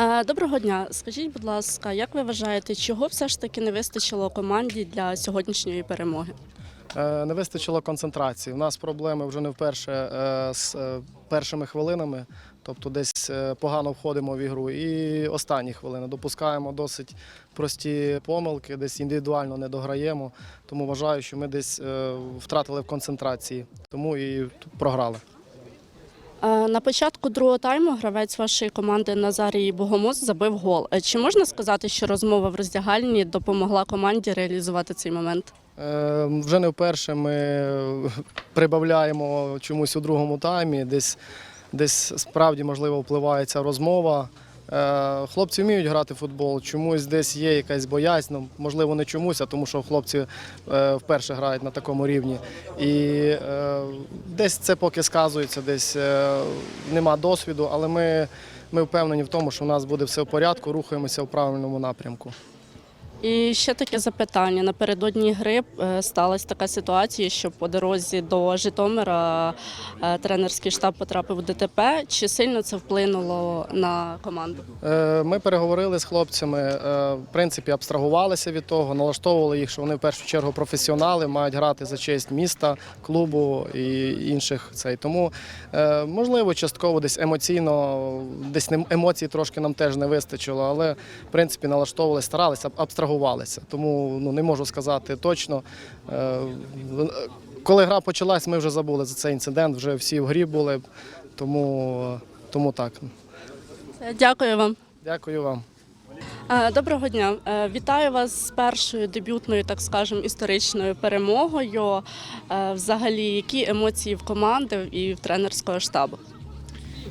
Е, Доброго дня. Скажіть, будь ласка, як ви вважаєте, чого все ж таки не вистачило команді для сьогоднішньої перемоги? Е, Не вистачило концентрації. У нас проблеми вже не вперше е, з першими хвилинами, тобто десь погано входимо в ігру. І останні хвилини допускаємо досить прості помилки, десь індивідуально не дограємо. Тому вважаю, що ми десь втратили в концентрації, тому і програли. Е, На початку другого тайму гравець вашої команди Назарій Богомоз забив гол. Е, Чи можна сказати, що розмова в роздягальні допомогла команді реалізувати цей момент? Е, Вже не вперше ми прибавляємо чомусь у другому таймі. Десь, десь справді можливо впливає ця розмова. Е, Хлопці вміють грати в футбол, чомусь десь є якась боязнь, ну, можливо, не чомусь, а тому що хлопці е, вперше грають на такому рівні. І е, десь це поки сказується, десь нема досвіду, але ми, ми впевнені в тому, що в нас буде все в порядку, рухаємося в правильному напрямку. І ще таке запитання. Напередодні гри е, сталася така ситуація, що по дорозі до Житомира е, тренерський штаб потрапив у ДТП. Чи сильно це вплинуло на команду? Е, Ми переговорили з хлопцями, в принципі, абстрагувалися від того, налаштовували їх, що вони в першу чергу професіонали, мають грати за честь міста, клубу і інших цей. Тому можливо, частково десь емоційно, десь емоцій трошки нам теж не вистачило, але в принципі налаштовувалися, старалися, абстрагувалися. Тому ну не можу сказати точно. Е, Коли гра почалась, ми вже забули за цей інцидент, вже всі в грі були, тому, тому так. Дякую вам. Дякую вам. Е, Доброго дня. Е, Вітаю вас з першою дебютною, так скажемо, історичною перемогою. Взагалі, які емоції в команди і в тренерського штабу?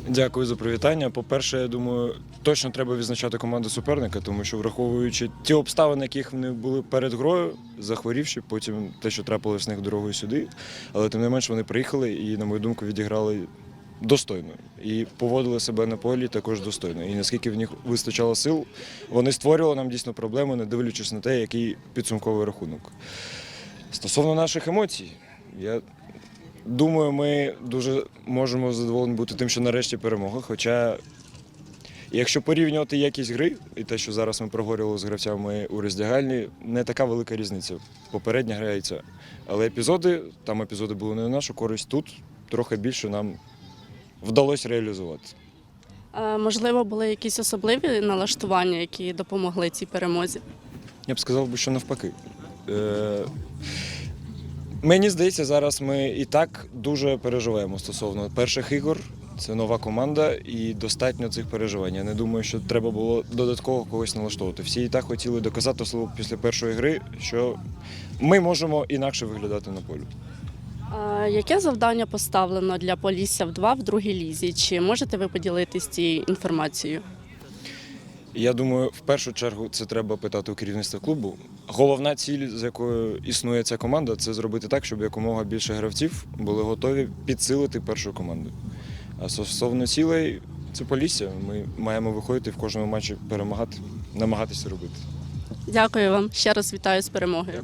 Дякую за привітання. По-перше, я думаю, точно треба відзначати команду суперника, тому що враховуючи ті обставини, яких вони були перед грою, захворівши, потім те, що трапилось з них дорогою сюди. Але тим не менш вони приїхали і, на мою думку, відіграли достойно і поводили себе на полі також достойно. І наскільки в них вистачало сил, вони створювали нам дійсно проблеми, не дивлячись на те, який підсумковий рахунок. Стосовно наших емоцій, я Думаю, ми дуже можемо задоволені бути тим, що нарешті перемога. Хоча, якщо порівнювати якість гри і те, що зараз ми проговорили з гравцями у роздягальні, не така велика різниця. Попередня грається. Але епізоди, там епізоди були не на нашу користь, тут трохи більше нам вдалося реалізувати. Е, Можливо, були якісь особливі налаштування, які допомогли цій перемозі? Я б сказав би, що навпаки. Е, Мені здається, зараз ми і так дуже переживаємо стосовно перших ігор. Це нова команда і достатньо цих переживань. Я не думаю, що треба було додатково когось налаштовувати. Всі і так хотіли доказати особливо після першої гри, що ми можемо інакше виглядати на полі. Яке завдання поставлено для Полісся в 2 в другій лізі? Чи можете ви поділитися цією інформацією? Я думаю, в першу чергу це треба питати у керівництва клубу. Головна ціль, з якою існує ця команда, це зробити так, щоб якомога більше гравців були готові підсилити першу команду. А стосовно цілей, це Полісся. Ми маємо виходити в кожному матчі перемагати, намагатися робити. Дякую вам. Ще раз вітаю з перемогою.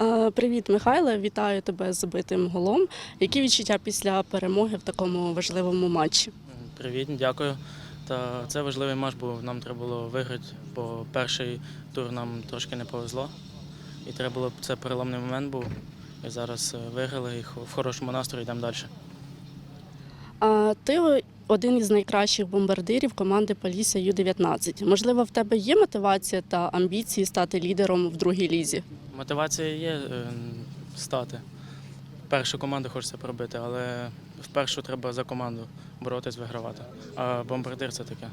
Е, Привіт, Михайло. Вітаю тебе з забитим голом. Які відчуття після перемоги в такому важливому матчі? Привіт, дякую. Та це важливий матч, бо нам треба було виграти, бо перший тур нам трошки не повезло. І треба було це переломний момент був. І зараз е, виграли і в хорошому настрої йдемо далі. А ти один із найкращих бомбардирів команди Полісся Ю-19. Можливо, в тебе є мотивація та амбіції стати лідером в другій лізі? Мотивація є е, стати. Першу команду хочеться пробити, але вперше треба за команду боротись, вигравати. А бомбардир це таке.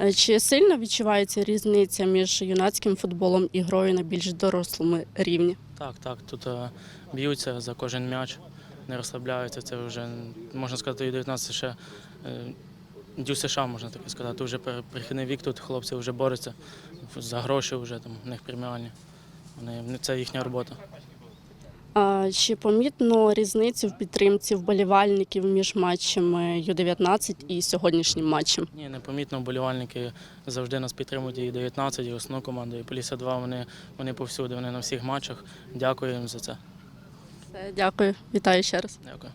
Е, Чи сильно відчувається різниця між юнацьким футболом і грою на більш дорослому рівні? Так, так. Тут е, б'ються за кожен м'яч, не розслабляються. Це вже можна сказати, і 19 ще е, дю США, можна таке сказати. Вже пер- вік, тут хлопці вже борються за гроші, вже там в них преміальні. Вони це їхня робота. Чи помітно різницю в підтримці вболівальників між матчами Ю-19 і сьогоднішнім матчем? Ні, непомітно вболівальники завжди нас підтримують і 19, і основну команду, і Полісся 2, вони, вони повсюди, вони на всіх матчах. Дякую їм за це. Дякую, вітаю ще раз. Дякую.